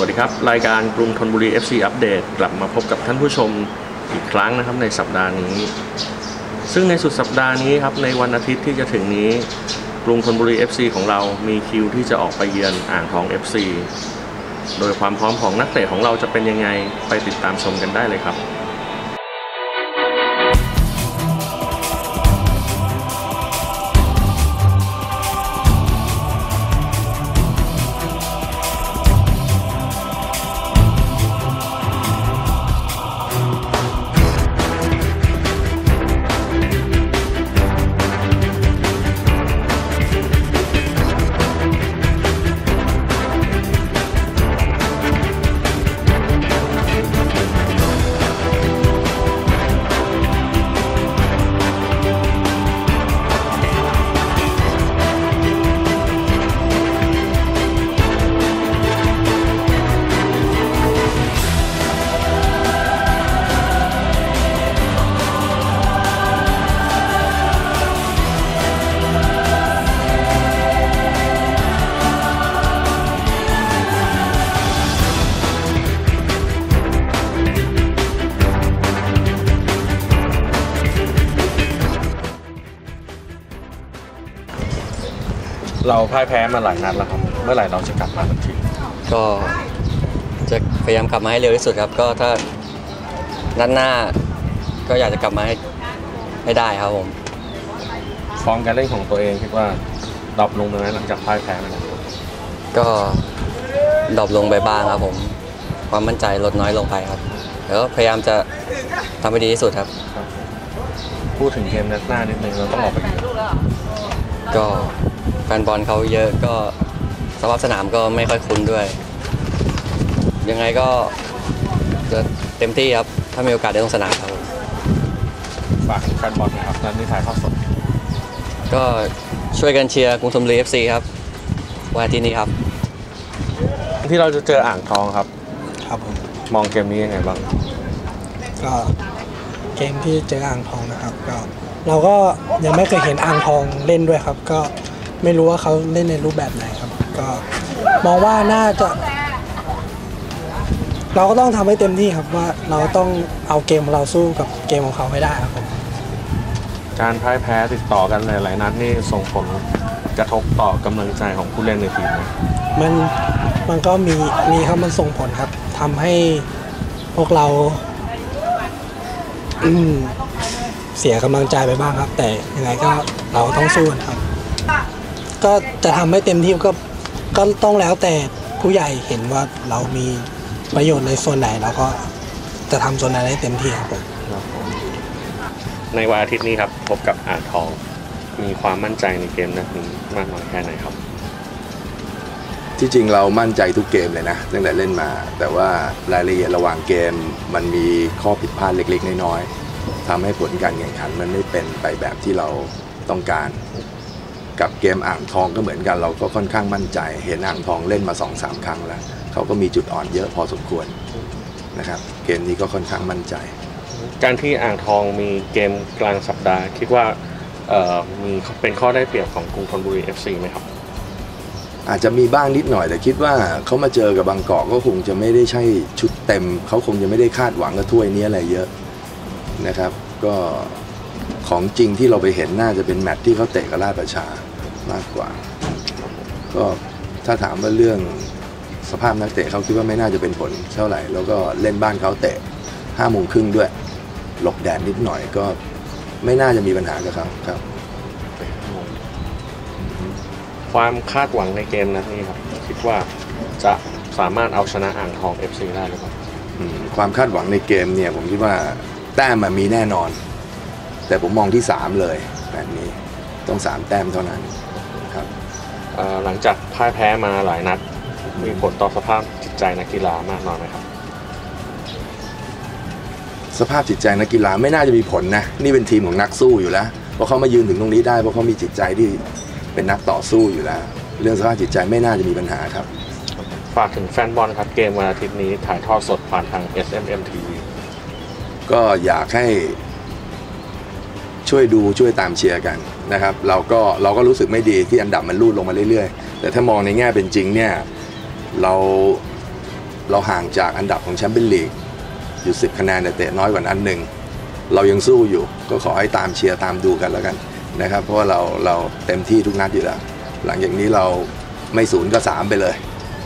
สวัสดีครับ รายการกรุงธนบุรี FC อัปเดตกลับมาพบกับท่านผู้ชมอีกครั้งนะครับในสัปดาห์นี้ ซึ่งในสุดสัปดาห์นี้ครับในวันอาทิตย์ที่จะถึงนี้กรุงธนบุรี FC ของเรามีคิวที่จะออกไปเยือนอ่างทอง FC โดยความพร้อมของนักเตะของเราจะเป็นยังไงไปติดตามชมกันได้เลยครับ เราพ่ายแพ้มาหลายนัดแล้วครับ เมื่อไหร่เราจะกลับมาเป็นทีมก็จะพยายามกลับมาให้เร็วที่สุดครับ ก็ถ้านัดหน้าก็อยากจะกลับมาให้ให้ได้ครับผมฟอร์มการเล่นของตัวเองคิดว่าดรอปลงไปไหมหลังจากพ่ายแพ้มาแล้วก็ดรอปลงไปบ้างครับผม ความมั่นใจลดน้อยลงไปครับแล้วก็พยายามจะทำให้ดีที่สุดครับ พูดถึงเกมนัดหน้านิดนึงเราต้องออกไปเยือนก็ แฟนบอลเขาเยอะก็สภาพสนามก็ไม่ค่อยคุ้นด้วย ยังไงก็จะเต็มที่ครับ ถ้ามีโอกาสได้ลงสนามครับผมฝากถึงแฟนบอลหนะครับนัดนี้ถ่ายทอดสด ก็ช่วยกันเชียร์กรุงธนบุรีเอฟซีครับวันอาทิตย์นี้ครับ ที่เราจะเจออ่างทองครับ ครับผมมองเกมนี้ยังไงบ้าง ก็เกมที่เจออ่างทองนะครับ ก็ เราก็ยังไม่เคยเห็นอ่างทองเล่นด้วยครับ ก็ ไม่รู้ว่าเขาเล่นในรูปแบบไหนครับ ก็มองว่าน่าจะ เราก็ต้องทำให้เต็มที่ครับว่าเราต้องเอาเกมของเราสู้กับเกมของเขาให้ได้ครับผมการพ่ายแพ้ติดต่อกันหลายๆนัดนี่ส่งผลกระทบต่อกำลังใจของผู้เล่นในทีมไหมมันมันก็มีมีครับมันส่งผลครับทำให้พวกเราอืมเสียกำลังใจไปบ้างครับ แต่ยังไงก็เราต้องสู้กันครับ ก็จะทำให้เต็มที่ก็ก็ต้องแล้วแต่ผู้ใหญ่เห็นว่าเรามีประโยชน์ในส่วนไหนเราก็จะทำส่วนนั้นให้เต็มที่ครับผมครับผมในวันอาทิตย์นี้ครับพบกับอ่างทอง มีความมั่นใจในเกมนัดนี้มากน้อยแค่ไหนครับ ที่จริงเรามั่นใจทุกเกมเลยนะตั้งแต่เล่นมา แต่ว่ารายละเอียดระหว่างเกมมันมีข้อผิดพลาดเล็ก ๆ น้อยๆทำให้ผลการแข่งขันมันไม่เป็นไปแบบที่เราต้องการ กับเกมอ่างทองก็เหมือนกัน เราก็ค่อนข้างมั่นใจ เห็นอ่างทองเล่นมา2อสาครั้งแล้วเขาก็มีจุดอ่อนเยอะพอสมควรนะครับเกมนี้ก็ค่อนข้างมั่นใจ การที่อ่างทองมีเกมกลางสัปดาห์ คิดว่าเอ่อมีเป็นข้อได้เปรียบของกรุงธนบุรี FC ไหมครับ อาจจะมีบ้างนิดหน่อยแต่คิดว่าเขามาเจอกับบางกอกก็คงจะไม่ได้ใช่ชุดเต็ม เขาคงจะไม่ได้คาดหวังกับถ้วยนี้อะไรเยอะนะครับ ก็ของจริงที่เราไปเห็นน่าจะเป็นแมตช์ที่เขาเตะกับราชประชา มากกว่า ก็ถ้าถามว่าเรื่องสภาพนักเตะเขาคิดว่าไม่น่าจะเป็นผลเท่าไหร่ แล้วก็เล่นบ้านเขาเตะห้าโมงครึ่งด้วย หลบแดดนิดหน่อยก็ไม่น่าจะมีปัญหากับเขาครับ ความคาดหวังในเกมนัดนี้ครับ คิดว่าจะสามารถเอาชนะอ่างทอง FC ได้หรือเปล่าอืมความคาดหวังในเกมเนี่ยผมคิดว่าแต้มมันมีแน่นอน แต่ผมมองที่ 3 เลยแบบนี้ต้อง 3 แต้มเท่านั้นครับเอ่อ หลังจากพ่ายแพ้มาหลายนัด มีผลต่อสภาพจิตใจนักกีฬามากน้อยไหมครับ สภาพจิตใจนักกีฬาไม่น่าจะมีผลนะ นี่เป็นทีมของนักสู้อยู่แล้วเพราะเขามายืนถึงตรงนี้ได้เพราะเขามีจิตใจที่เป็นนักต่อสู้อยู่แล้ว เรื่องสภาพจิตใจไม่น่าจะมีปัญหาครับ ฝากถึงแฟนบอลครับเกมวันอาทิตย์นี้ถ่ายทอดสดผ่านทาง SMM TV ก็อยากให้ช่วยดูช่วยตามเชียร์กัน นะครับเราก็เราก็รู้สึกไม่ดีที่อันดับมันลูดลงมาเรื่อยๆ แต่ถ้ามองในแง่เป็นจริงเนี่ยเราเราห่างจากอันดับของแชมเปี้ยนลีกอยู่ 10 คะแนนแต่เตะน้อยกว่านั้นหนึ่งเรายังสู้อยู่ก็ขอให้ตามเชียร์ตามดูกันแล้วกันนะครับ เพราะว่าเราเราเต็มที่ทุกนัดอยู่แล้ว หลังจากนี้เราไม่ศูนย์ก็สามไปเลย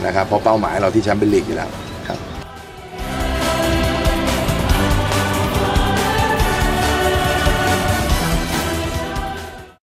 นะครับเพราะเป้าหมายเราที่แชมเปี้ยนลีกอยู่แล้ว